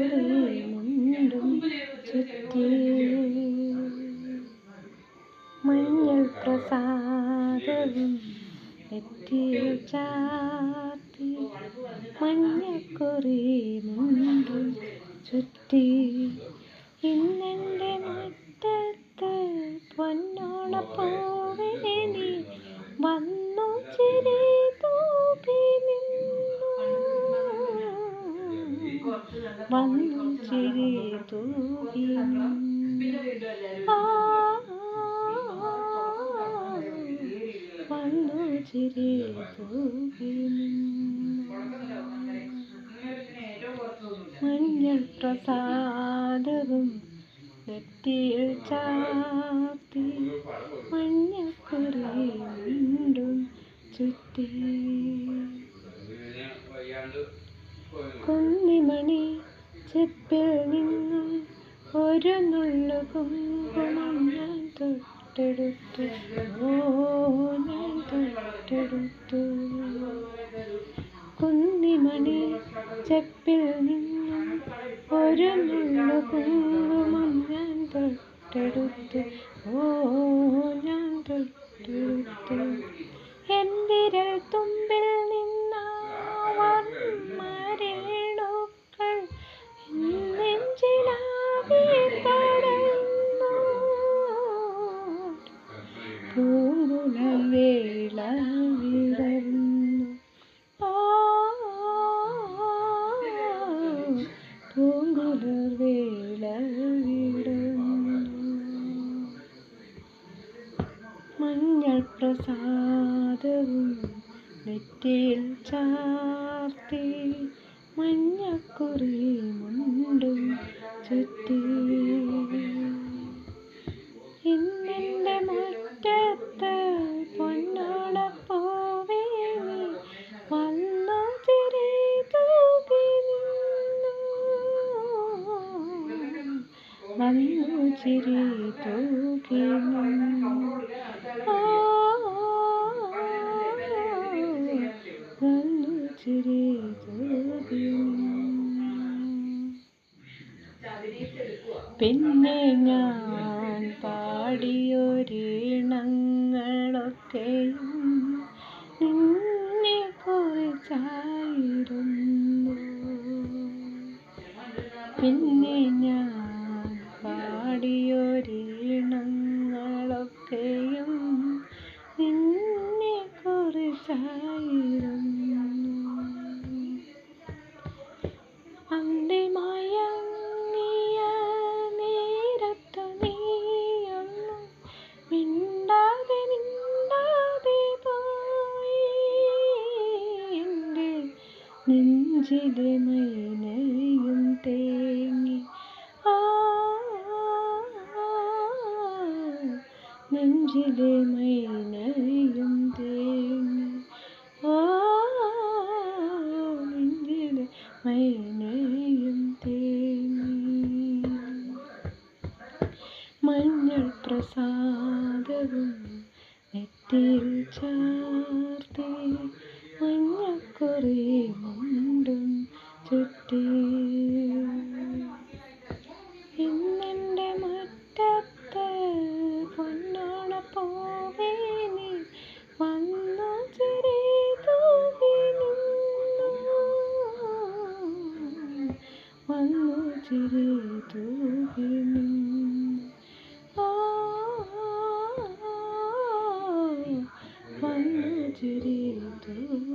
മുണ്ടും ചുറ്റി മഞ്ഞൾ പ്രസാദവും എത്തിയ ചാത്തി മഞ്ഞക്കുറി മുണ്ടും ചുറ്റി. ഇന്നെന്റെ മുറ്റത്ത് പൊന്നോണപ്പൂവേ നീ വന്നു വന്നു ചിരി തൂകി വന്നു ചിരി തൂകി മഞ്ഞൾ പ്രസാദവും നെറ്റിയിൽ ചാർത്തി മഞ്ഞക്കുറി വീണ്ടും ചുറ്റി. കുന്നിമണി ചെപ്പിൽ നിന്നും ഒരു നുള്ള കുങ്കുമം തൊട്ടെടുത്തു. ഓ ഞാൻ തൊട്ടെടുത്തു. കുന്നിമണി ചെപ്പിൽ നിന്നും ഒരു നുള്ള കുങ്കുമം ഞാൻ തൊട്ടെടുത്തു. ഓ ഞാൻ തൊട്ടെടുത്തു. എന്തിരൽ തുമ്പിൽ നിന്നാവന്മാരേണുക്കൾ പൂങ്കുളവേള വിടർന്നു ആ പൂങ്കുളവേള വിടർന്നു മഞ്ഞൾ പ്രസാദവും നെറ്റിയിൽ ചാർത്തി മഞ്ഞക്കുറി മുണ്ടും ചുറ്റി വന്നു ചിരി ചിരി പിന്നെ ഞാൻ പാടിയൊരിണങ്ങളൊക്കെയും നിന്നെ കുറിച്ചായിരുന്നു പിന്നെ അന്തിമയങ്ങിയ നേരത്തു നീയൊന്നും മിണ്ടാതെ പോയി എന്റെ നെഞ്ചിലെ മൈനയും തേങ്ങി മഞ്ഞൾ പ്രസാദവും നെറ്റിയിൽ ചാർത്തി മഞ്ഞക്കുറി മുണ്ടും ചുറ്റി. ഇന്നെന്റെ മുറ്റത്ത് പോവേ നീ വന്നു നിന്നു വന്നു ചിരി തൂകി നിന്നു വന്നു ചിരി തൂകി നിന്നു